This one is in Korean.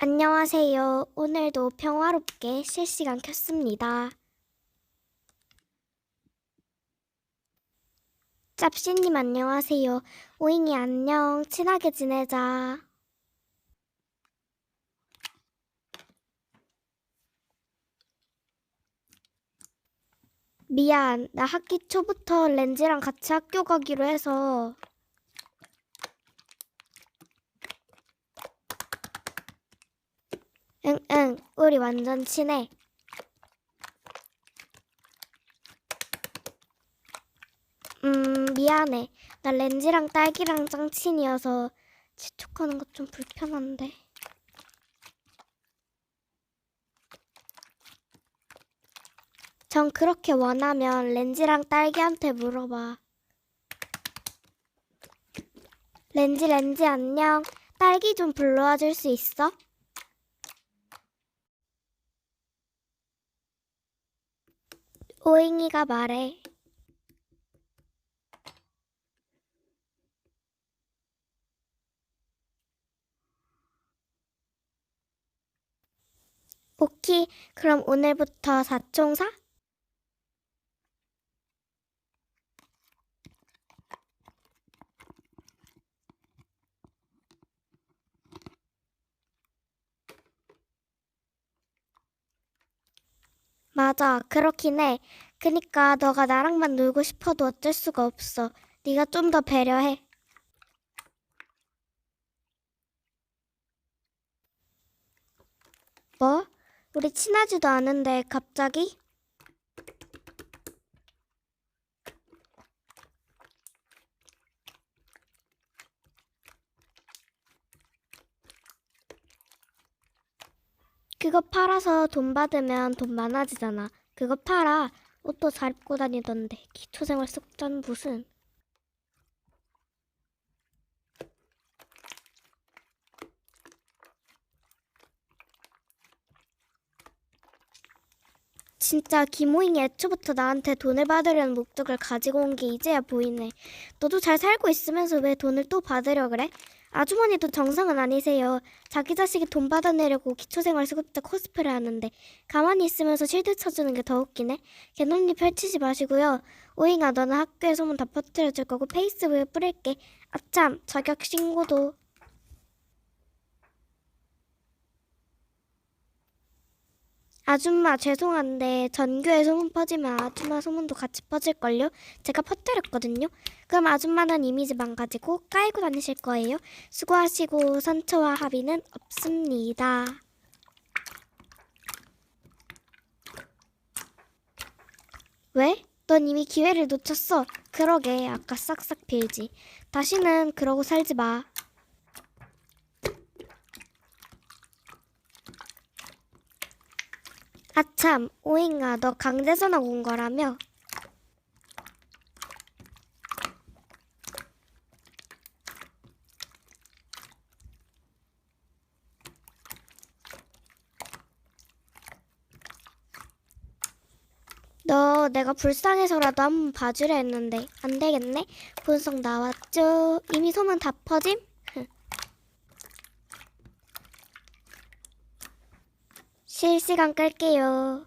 안녕하세요. 오늘도 평화롭게 실시간 켰습니다. 짭씨님 안녕하세요. 오잉이 안녕. 친하게 지내자. 미안. 나 학기 초부터 렌즈랑 같이 학교 가기로 해서 응, 응, 우리 완전 친해. 음, 미안해. 나 렌즈랑 딸기랑 짱친이어서 재촉하는 것 좀 불편한데. 전 그렇게 원하면 렌즈랑 딸기한테 물어봐. 렌즈, 렌즈, 안녕. 딸기 좀 불러와 줄 수 있어? 오잉이가 말해. 오키, 그럼 오늘부터 사총사? 맞아, 그렇긴 해. 그니까 너가 나랑만 놀고 싶어도 어쩔 수가 없어. 네가 좀 더 배려해. 뭐? 우리 친하지도 않은데 갑자기? 그거 팔아서 돈 받으면 돈 많아지잖아. 그거 팔아. 옷도 잘 입고 다니던데. 기초생활 숙전 무슨. 진짜 김호잉이 애초부터 나한테 돈을 받으려는 목적을 가지고 온 게 이제야 보이네. 너도 잘 살고 있으면서 왜 돈을 또 받으려 그래? 아주머니도 정상은 아니세요. 자기 자식이 돈 받아내려고 기초생활 수급자 코스프레 하는데 가만히 있으면서 실드 쳐주는 게 더 웃기네. 개논리 펼치지 마시고요. 오잉아 너는 학교에 소문 다 퍼뜨려줄 거고 페이스북에 뿌릴게. 아참 자격 신고도. 아줌마 죄송한데 전교에 소문 퍼지면 아줌마 소문도 같이 퍼질걸요? 제가 퍼뜨렸거든요. 그럼 아줌마는 이미지 망가지고 까이고 다니실 거예요. 수고하시고 선처와 합의는 없습니다. 왜? 넌 이미 기회를 놓쳤어. 그러게 아까 싹싹 빌지. 다시는 그러고 살지 마. 아참, 오잉아, 너 강제 전학 온 거라며? 너 내가 불쌍해서라도 한번 봐주려 했는데 안 되겠네. 분석 나왔죠. 이미 소문 다 퍼짐? 실시간 끌게요.